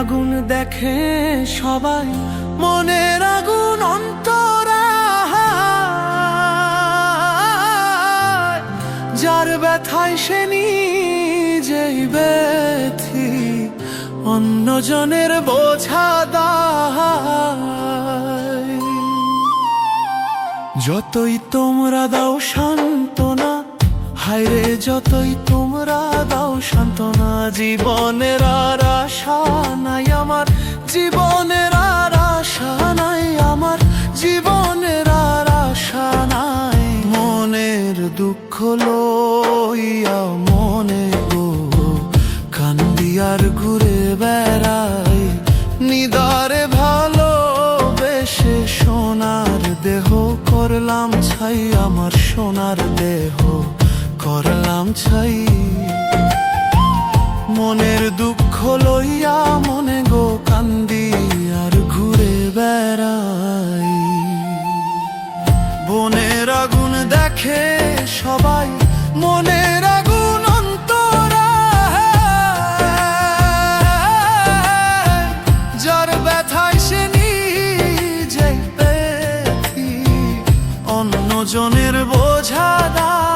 আগুন দেখে সবাই, মনের আগুন অন্তরা যার ব্যথায় সে নিজেই ব্যথি, অন্যজনের বোঝা যতই তোমরা দাও সান্ত্বনা হায়রে যতই তোমরা দাও সান্ত্বনা, জীবনের আর আশা নাই আমার। জীবনের আর আশা নাই আমার। জীবনের আর আশা নাই। মনের দুঃখ লইয়া মনে গো। কান্দি আর ঘুরে বেড়াই, নিদারে ভালো বেশে সোনার দেহ করলাম ছাই আমার সোনার দেহ। করলাম ছাই। মনের দুঃখ লইয়া মনে গো কান্দি আর ঘুরে বেড়াই। বনের আগুন দেখে সবাই মনের আগুন অন্তরা। যার ব্যথায় সে পেথি অন্যজনের বোঝা দায়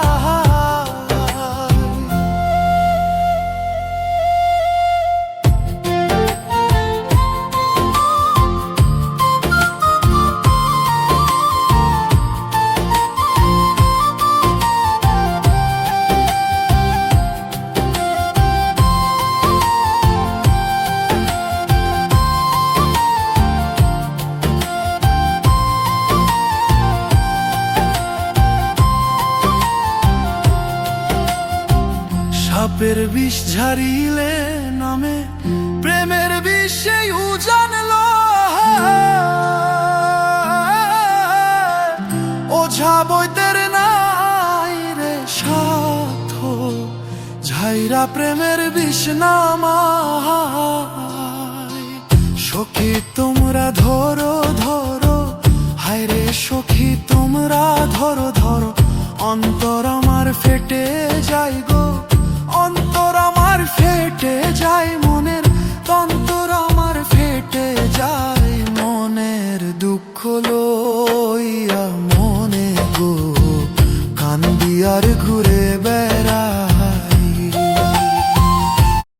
সাপের বিষ ঝারিলে নামে, প্রেমের বিষ উজানলো ওঝা বৈতের নাই রে সাথ, ঝাইরা প্রেমের বিষ নামায়। সখী তোমরা ধরো ধরো, হায় রে সখী তোমরা ধরো ধরো, অন্তর আমার ফেটে যায় দুঃখ লইয়া মনে গো কান্দি আর ঘুরে